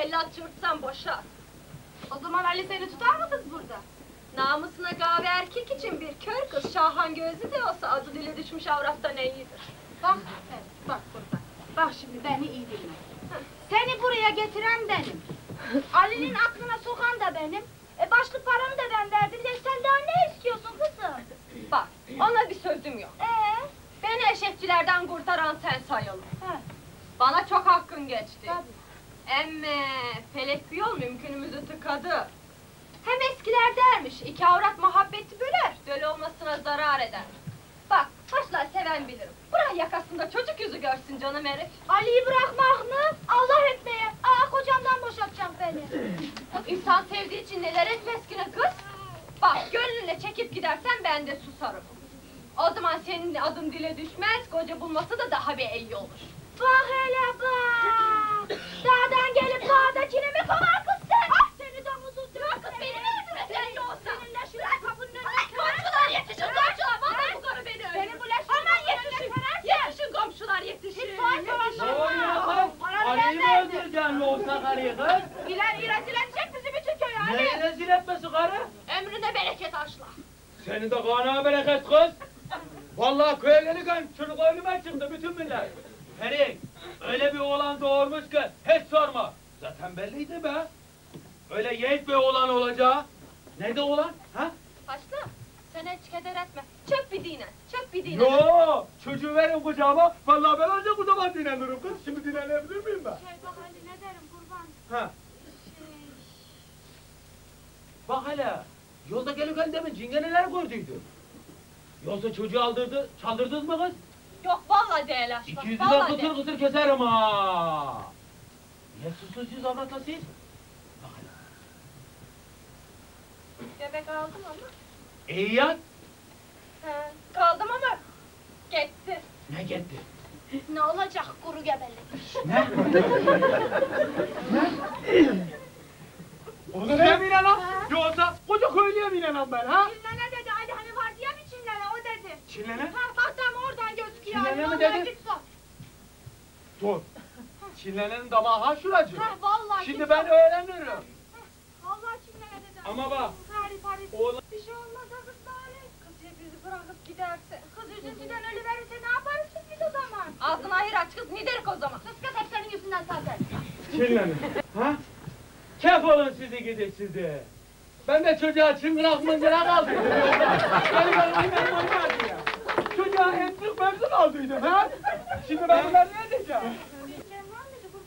kelle çırpsan boşa. O zaman Ali seni tutar mı kız burada? Namusuna gave erkek için bir kör kız Şahan gözü de olsa adı dile düşmüş avrattan iyidir. Bak, evet, bak burada. Bak şimdi beni iyi dinle. Seni buraya getiren benim. Ali'nin aklına sokan da benim. E başlık paranı da ben verdim. Ya sen daha ne istiyorsun kızım? Bak ona bir sözüm yok. Ee? Beni eşekçilerden kurtaran sen sayılır. Ha, Bana çok hakkın geçti. tabii. Emme felek bir yol mümkünümüzü tıkadı. Hem eskiler dermiş, iki avrat muhabbeti böler, döl olmasına zarar eder. Bak, başlar seven bilirim. Bırak yakasında çocuk yüzü görsün canım herif. Ali'yi bırakmak mı? Allah etmeye. Aa kocamdan boşatacak beni. Bak insan sevdiği için neler etmez ki ne kız? Bak gönlüne çekip gidersen ben de susarım. O zaman senin adın dile düşmez, koca bulması da daha bir iyi olur. Bak hele bak. Dağdan gelip dağdakini mi kovar kız sen? Ah seni domuzun Bırak kız beni mi öldüreceksin yoksa? Seninle şuraya kapının önüne Komşular yetişin komşular! Vallahi bu karı beni öldürür. Senin bu leş Aman yetişin! Yetişin komşular yetişin! Ne oluyor kız? Mi ver öldüreceksin yoksa karıyı kız? İler rezil edecek bizi bütün köye Ali. Neyi rezil etmesi karı? Ömrüne bereket aşla. Senin de kana bereket kız. Vallahi köylülüken çocuk önüme çıktı bütün millet. Ferik, öyle bir oğlan doğurmuş ki hiç sorma. Zaten belliydi be. Öyle yiğit bir oğlan olacağı. Nerede oğlan? Ha? Başla. Sen hiç keder etme. Çök bir dinen. Çök bir dinen. Yo, çocuğu verin kucağıma. Vallahi ben ancak o zaman dinlenirim kız. Şimdi dinlenebilir miyim ben? Şey bak Ali ne derim kurban. Ha. Şey, Bak hele, yolda gelirken demin cinge neler gördüydü. Yolda çocuğu aldırdı, çaldırdınız mı kız? Yok vallahi değil aşkım. İki Vallahi kıtır kıtır keserim ha. Niye susuyorsunuz avratla siz? Bak hele. Bebek aldım ama. İyi ya. He, kaldım ama gitti. Ne gitti? ne olacak kuru gebelik. Ne? Onu ne mi lan? Yoksa koca köylüye mi inanan ben ha? Çinlene dedi Ali hani var diye mi çinlene o dedi. Çinlene? Ha Çinlene mi onlara dedi? Git sor. Dur. Çinlenenin damağı ha şuracı. Ha vallahi Şimdi ben öğrenirim. Vallahi çinlene dedi. Ama bak. Oğlan- Bir şey olmaz ha kız Salih. Kız ya bizi bırakıp giderse. Kız üzüntüden ölüverirse ne yaparız biz o zaman? Ağzını hayır aç kız ne derik o zaman. Kız kız hep senin yüzünden zaten. Çinlene. Ha? Kef olun sizi gidi sizi. Ben de çocuğa çıngırak mıngırak yolda. Benim benim onlar diye. Memnun aldıydım ha? Şimdi ben bunları ne diyeceğim?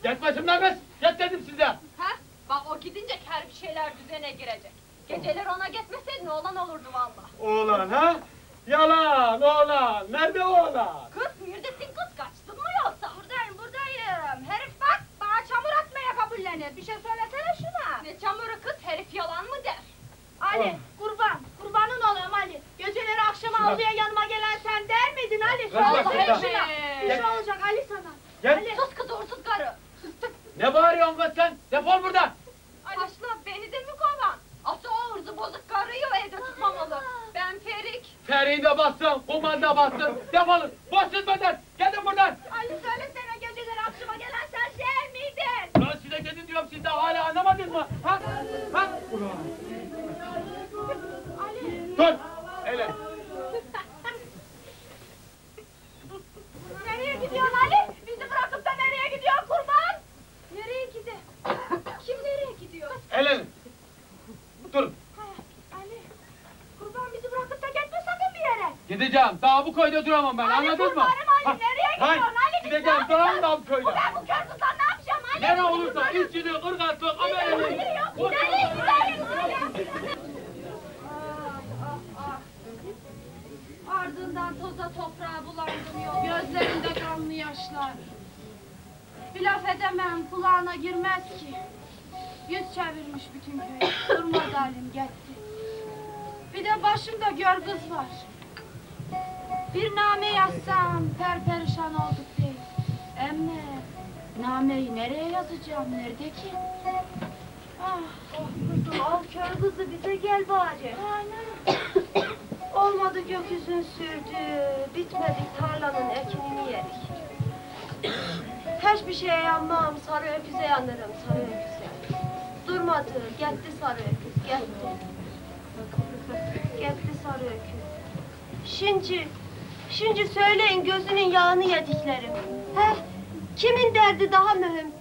Git başımdan kız. Git dedim size. Ha? Bak o gidince her bir şeyler düzene girecek. Geceler ona gitmeseydin oğlan olurdu valla. Oğlan ha? Yalan oğlan. Nerede oğlan? Kız neredesin kız kaçtın mı yoksa? Buradayım buradayım. Herif bak bana çamur atmaya kabullenir. Bir şey söylesene şuna. Ne çamuru kız herif yalan mı der? Ali Oh. kurban. Kurbanın olayım Ali. Geceleri akşama Şuna. avluya yanıma gelen sen der miydin Ali? Şuna. Bir Gel. şey olacak Ali sana. Gel. Ali. Sus kız uğursuz karı. Ne bağırıyorsun kız sen? Defol buradan. Başla beni de mi kovan? Asa o hırzı bozuk karıyı evde tutmamalı. Ben Ferik. Feri'yi de bastın, kumanı da bastın. Defolun. Boş beden. Gelin buradan. Ali söylesene geceleri akşama gelen sen şey miydin? Lan size gidin diyorum siz de hala anlamadınız mı? Ha? Ha? Ulan. Ali. Dur. Hele. Nereye gidiyorsun Ali? Bizi bırakıp da nereye gidiyor kurban? Nereye gidiyor? Kim nereye gidiyor? Hele. Dur. Ha, Ali. Kurban bizi bırakıp da gitme sakın bir yere. Gideceğim. Daha bu köyde duramam ben. Ali Anladın mı? Ali. Ha, Nereye hayır, gidiyorsun Ali? Gideceğim. Duramam daha bu köyde. Bu ben bu kör kızdan ne yapacağım Ali? Nere olursa işçili, ırgatlı, Ali ameli. yok. Gidelim gidelim. Ali. Ardından toza toprağa bulandım yol. Gözlerinde kanlı yaşlar. Bir laf edemem, kulağına girmez ki. Yüz çevirmiş bütün köy. Durmadı halim gitti. Bir de başımda gör kız var. Bir name yazsam perperişan olduk değil. Emme nameyi nereye yazacağım, nerede ki? Ah, Al kör kızı bize gel bari. anam. Olmadı gökyüzün sürdü, bitmedik tarlanın ekinini yedik. Hiçbir şeye yanmam, sarı öküze yanarım, sarı öküze. durmadı. Gitti sarı öküz, gitti. Gitti sarı öküz. Şimdi, Şimdi söyleyin gözünün yağını yediklerim. Heh, kimin derdi daha mühim?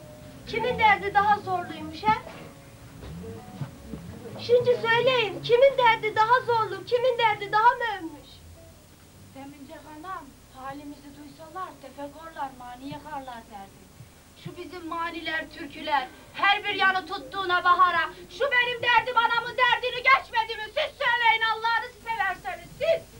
Kimin derdi daha zorluymuş he? Şimdi söyleyin kimin derdi daha zorlu, kimin derdi daha mühimmiş? Demince hanım, halimizi duysalar tefekorlar, mani yakarlar derdi. Şu bizim maniler, türküler, her bir yanı tuttuğuna bahara, şu benim derdim anamın derdini geçmedi mi? Siz söyleyin Allah'ını severseniz siz!